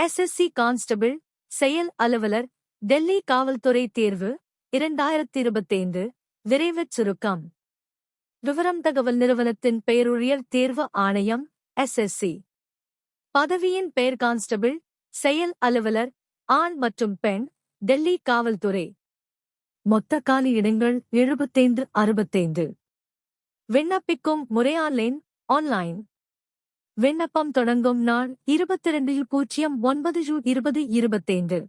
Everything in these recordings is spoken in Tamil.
எஸ்எஸ்சி கான்ஸ்டபிள் செயல் அலுவலர் டெல்லி காவல்துறை தேர்வு இரண்டாயிரத்தி இருபத்தைந்து விரைவுச் சுருக்கம். விவரம் தகவல் நிறுவனத்தின் பெயருழியல் தேர்வு ஆணையம் எஸ்எஸ்சி பதவியின் பெயர் கான்ஸ்டபிள் செயல் அலுவலர் ஆண் மற்றும் பெண் டெல்லி காவல்துறை. மொத்த காலி இடங்கள் எழுபத்தைந்து அறுபத்தைந்து. விண்ணப்பிக்கும் முறை ஆன்லைன் ஆன்லைன். விண்ணப்பம் தொடங்கும் நாள் இருபத்திரண்டு பூஜ்ஜியம் ஒன்பது ஜூ இருபது இருபத்தைந்து.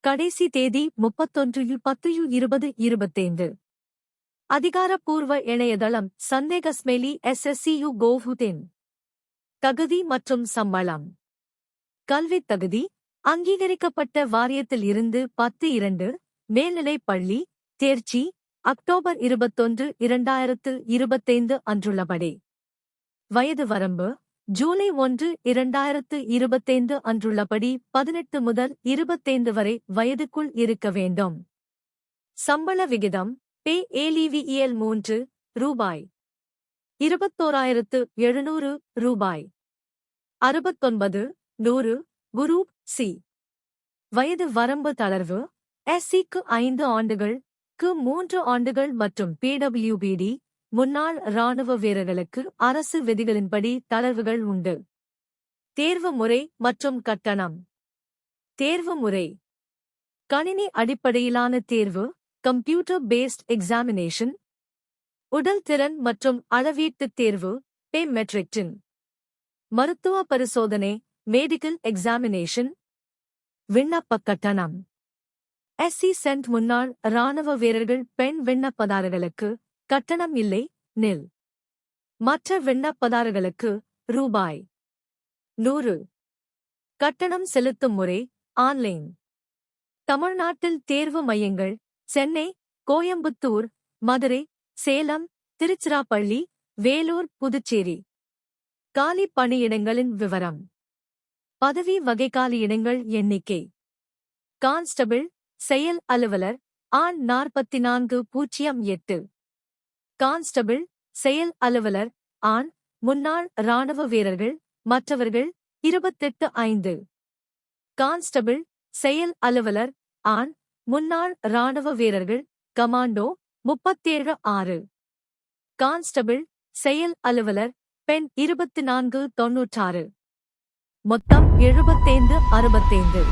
கடைசி தேதி முப்பத்தொன்று பத்து யு இருபது இருபத்தைந்து. அதிகாரப்பூர்வ இணையதளம் சந்தேகஸ்மெலி எஸ்எஸ்சியு கோஹுதென். தகுதி மற்றும் சம்பளம். கல்வித் தகுதி அங்கீகரிக்கப்பட்ட வாரியத்தில் இருந்து பத்து இரண்டு மேல்நிலைப் பள்ளி தேர்ச்சி அக்டோபர் இருபத்தொன்று இரண்டாயிரத்து இருபத்தைந்து அன்றுள்ளபடி. வயது வரம்பு ஜூலை ஒன்று இரண்டாயிரத்து இருபத்தைந்து அன்றுள்ளபடி பதினெட்டு முதல் இருபத்தைந்து வரை வயதுக்குள் இருக்க வேண்டும். சம்பள விகிதம் பே ஏலிவிஇஎல் மூன்று ரூபாய். இருபத்தோராயிரத்து எழுநூறு ரூபாய். அறுபத்தொன்பது நூறு குரூப் சி. வயது வரம்பு தளர்வு எஸ்சிக்கு ஐந்து ஆண்டுகள் க்கு மூன்று ஆண்டுகள் மற்றும் பிடபிள்யூபிடி முன்னாள் இராணுவ வீரர்களுக்கு அரசு விதிகளின்படி தளர்வுகள் உண்டு. தேர்வு முறை மற்றும் கட்டணம். தேர்வு முறை. கணினி அடிப்படையிலான தேர்வு கம்ப்யூட்டர் பேஸ்ட் எக்ஸாமினேஷன் உடல் திறன் மற்றும் அளவீட்டுத் தேர்வு பே மெட்ரிக்டின் மருத்துவ பரிசோதனை மெடிக்கல் எக்ஸாமினேஷன் விண்ணப்ப கட்டணம். எஸ்சி சென்ட் முன்னாள் இராணுவ வீரர்கள் பெண் விண்ணப்பதாரர்களுக்கு கட்டணம் இல்லை நெல். மற்ற விண்ணப்பதாரர்களுக்கு ரூபாய் நூறு. கட்டணம் செலுத்தும் முறை ஆன்லைன். தமிழ்நாட்டில் தேர்வு மையங்கள் சென்னை கோயம்புத்தூர் மதுரை சேலம் திருச்சிராப்பள்ளி வேலூர் புதுச்சேரி. காலி பணியிடங்களின் விவரம். பதவி வகை காலியிடங்கள் எண்ணிக்கை. கான்ஸ்டபிள் செயல் அலுவலர் ஆண் நாற்பத்தி நான்கு பூஜ்ஜியம் எட்டு. கான்ஸ்டபிள் செயல் அலுவலர் ஆண் முன்னாள் இராணுவ வீரர்கள் மற்றவர்கள் இருபத்தெட்டு ஐந்து. கான்ஸ்டபிள் செயல் அலுவலர் ஆண் முன்னாள் இராணுவ வீரர்கள் கமாண்டோ முப்பத்தேழு ஆறு. கான்ஸ்டபிள் செயல் அலுவலர் பெண் இருபத்தி நான்கு தொன்னூற்றாறு. மொத்தம் எழுபத்தைந்து அறுபத்தைந்து